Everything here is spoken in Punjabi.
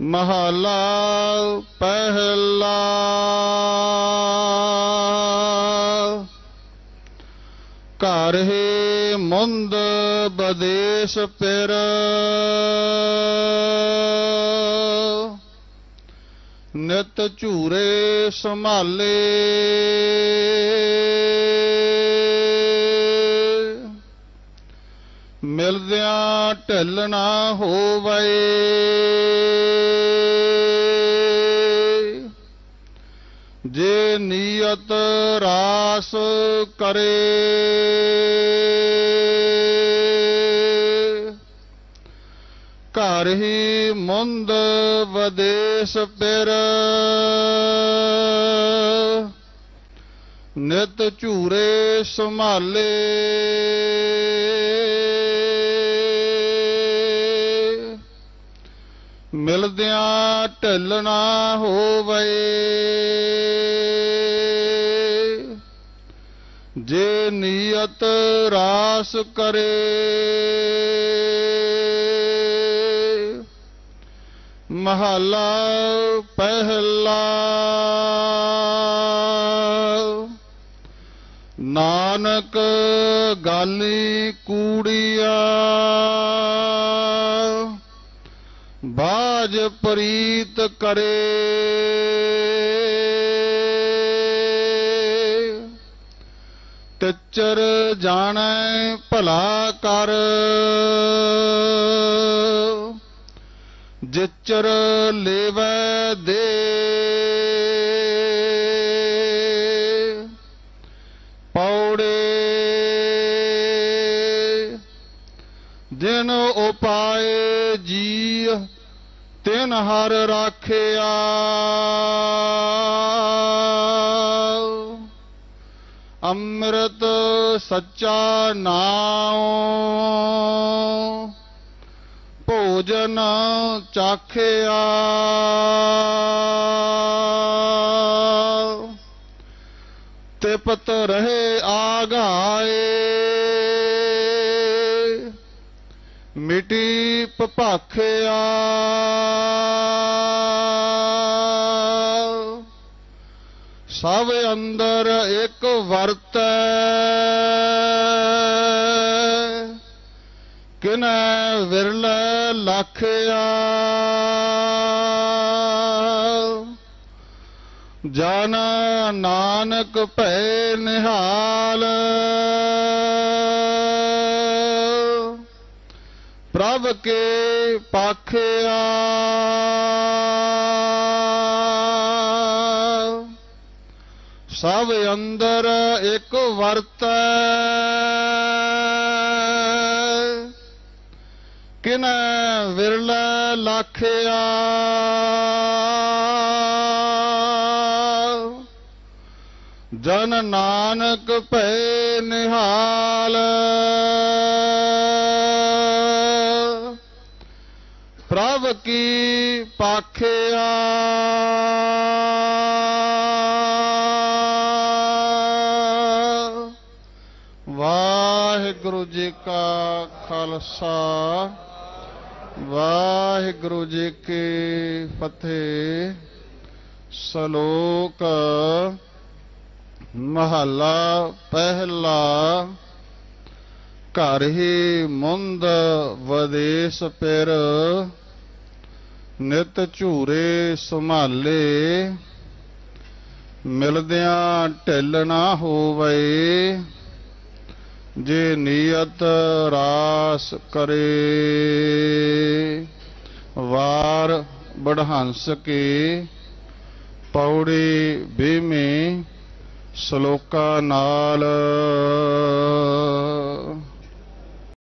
ਮਹਲਾ ਪਹਿਲਾ। ਘਰ ਹੀ ਮੁੰਦ ਬਦੇਸ਼ ਪਿਰ। ਨਿਤ ਝੂਰੇ ਸੰਭਾਲੇ। ਮਿਲਦਿਆਂ ਢਿੱਲ ਹੋਵੇ। ਜੇ ਨੀਅਤ ਰਾਸ ਕਰੇ, ਘਰ ਹੀ ਮੁੰਦ ਵਦੇਸ਼ ਪਿਰ। ਨਿਤ ਝੂਰੇ ਸੰਭਾਲੇ। ਮਿਲਦਿਆਂ ਢਿੱਲ ਹੋਵੇ। ਜੇ ਨੀਅਤ ਰਾਸ ਕਰੇ ਮਹਲਾ ਪਹਿਲਾ ਨਾਨਕ ਗਾਲੀ ਕੂੜੀਆ। ਬਾਜ ਪ੍ਰੀਤ ਕਰੇ। ਟੱਚਰ ਜਾਣੈ ਭਲਾ ਕਰ। ਜਿਚਰ ਲੇਵੈ ਦੇ। ਪੌੜੇ। ਦਿਨ ਉਪਾਏ ਜੀ ਤਿਨ ਹਰ ਰਾਖਿਆ। ਅੰਮ੍ਰਿਤ ਸੱਚਾ ਨਾਮ ਭੋਜਨ ਚਾਖਿਆ। ਤਿਪਤ ਰਹੇ ਆਗਾਏ। ਮਿਟੀ ਭਖਿਆ। ਸਭ ਅੰਦਰ ਇੱਕ ਵਰਤੈ। ਕਿਨੈ ਵਿਰਲ ਲਖਿਆ। ਜਨ ਨਾਨਕ ਭੈ ਨਿਹਾਲ। ਪ੍ਰਭ ਕੇ ਪਾਖਿਆ। ਸਭ ਅੰਦਰ ਇੱਕ ਵਰਤੈ। ਕਿਨੈ ਵਿਰਲ ਲਖਿਆ। ਜਨ ਨਾਨਕ ਭੈ ਨਿਹਾਲ। ਪ੍ਰਭ ਕੀ ਪਾਖਿਆ। ਵਾਹਿਗੁਰੂ ਜੀ ਕਾ ਖਾਲਸਾ, ਵਾਹਿਗੁਰੂ ਜੀ ਕੀ ਫਤਿਹ। ਸ਼ਲੋਕ ਮਹਲਾ ਪਹਿਲਾ, ਘਰ ਹੀ ਮੁੰਦ ਵਿਦੇਸ਼ ਪਿਰ। ਨਿਤ ਝੂਰੇ ਸੰਭਾਲੇ, ਮਿਲਦਿਆਂ ਢਿੱਲ ਨਾ ਹੋਵੇ, ਜੇ ਨੀਅਤ ਰਾਸ ਕਰੇ। ਵਾਰ ਬੜਹੰਸ ਕੇ ਪੌੜੀ ਬੀਮੇ ਸ਼ਲੋਕਾਂ ਨਾਲ।